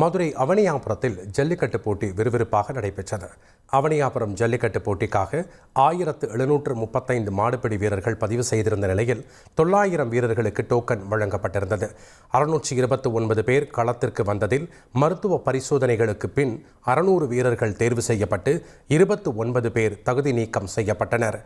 மதுரை அவனியாபுரத்தில் ஜல்லிக்கட்டு போட்டி விறுவிறுப்பாக நடைபெற்றது. அவனியாபுரம் ஜல்லிக்கட்டு போட்டிக்காக ஆயிரத்து எழுநூற்று முப்பத்தைந்து மாடுபிடி வீரர்கள் பதிவு செய்திருந்த நிலையில் தொள்ளாயிரம் வீரர்களுக்கு டோக்கன் வழங்கப்பட்டிருந்தது. அறுநூற்றி இருபத்தி ஒன்பது பேர் களத்திற்கு வந்ததில் மருத்துவ பரிசோதனைகளுக்கு பின் அறுநூறு வீரர்கள் தேர்வு செய்யப்பட்டு இருபத்து ஒன்பது பேர் தகுதி நீக்கம் செய்யப்பட்டனர்.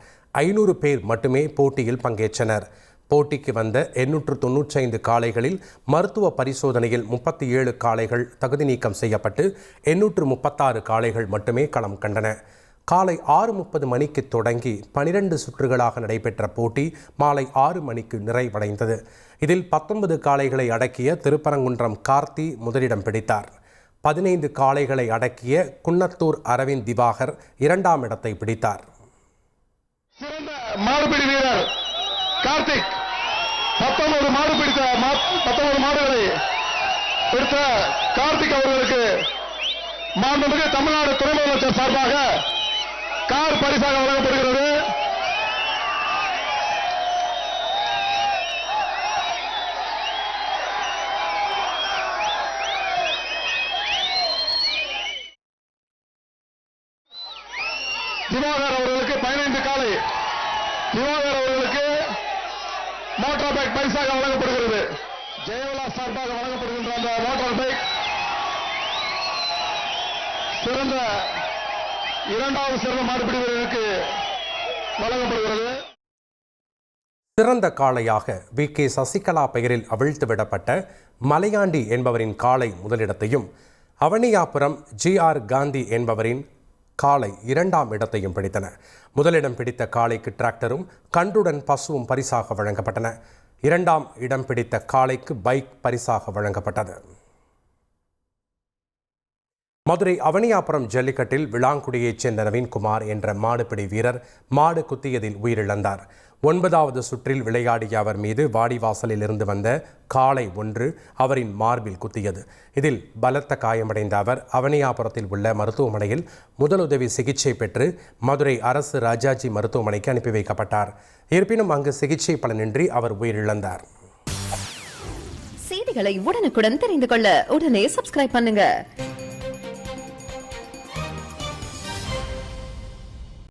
ஐநூறு பேர் மட்டுமே போட்டியில் பங்கேற்றனர். போட்டிக்கு வந்த எண்ணூற்று தொன்னூற்றைந்து காளைகளில் மருத்துவ பரிசோதனையில் முப்பத்தி ஏழு காளைகள் தகுதி நீக்கம் செய்யப்பட்டு எண்ணூற்று முப்பத்தாறு காளைகள் மட்டுமே களம் கண்டன. காலை ஆறு முப்பது மணிக்கு தொடங்கி பனிரெண்டு சுற்றுகளாக நடைபெற்ற போட்டி மாலை ஆறு மணிக்கு நிறைவடைந்தது. இதில் பத்தொன்பது காளைகளை அடக்கிய திருப்பரங்குன்றம் கார்த்தி முதலிடம் பிடித்தார். பதினைந்து காளைகளை அடக்கிய குன்னத்தூர் அரவிந்த் திவாகர் இரண்டாம் இடத்தை பிடித்தார். சிறந்த வீரர் கார்த்திக். பத்தொன்பது மாடு பிடித்த பத்தொன்பது மாடுகளை பிடித்த கார்த்திக் அவர்களுக்கு மாண்புமிகு தமிழ்நாடு துணை முதலமைச்சர் சார்பாக கார் பரிசாக வழங்கப்படுகிறது. திவாகர் அவர்களுக்கு பதினைந்து காலை திவாகர் மோட்டார் பைக் பரிசாக வழங்கப்படுகிறது. ஜெயலலிதா சார்பாக வழங்கப்படுகின்ற அந்த மோட்டார் பைக் சிறந்த இரண்டாவது சிறந்த மாடுபிடி வீரருக்கு வழங்கப்படுகிறது. சிறந்த காளையாக வி. கே. சசிகலா பெயரில் அவிழ்த்து விடப்பட்ட மலையாண்டி என்பவரின் காளை முதலிடத்தையும் அவனியாபுரம் ஜி. ஆர். காந்தி என்பவரின் காளை இரண்டாம் இடத்தையும் பிடித்தன. முதலிடம் பிடித்த காளைக்கு டிராக்டரும் கன்றுடன் பசுவும் பரிசாக வழங்கப்பட்டன. இரண்டாம் இடம் பிடித்த காளைக்கு பைக் பரிசாக வழங்கப்பட்டது. மதுரை அவனியாபுரம் ஜல்லிக்கட்டில் விளாங்குடியைச் சேர்ந்த நவீன்குமார் என்ற மாடுபிடி வீரர் மாடு குத்தியதில் உயிரிழந்தார். ஒன்பதாவது சுற்றில் விளையாடிய அவர் மீது வாடிவாசலில் இருந்து வந்த காளை ஒன்று அவரின் மார்பில் குத்தியது. இதில் பலத்த காயமடைந்த அவர் அவனியாபுரத்தில் உள்ள மருத்துவமனையில் முதலுதவி சிகிச்சை பெற்று மதுரை அரசு ராஜாஜி மருத்துவமனைக்கு அனுப்பி வைக்கப்பட்டார். இருப்பினும் அங்கு சிகிச்சை பலனின்றி அவர் உயிரிழந்தார். செய்திகளை உடனுக்குடன் தெரிந்து கொள்ள உடனே சப்ஸ்கிரைப் பண்ணுங்க.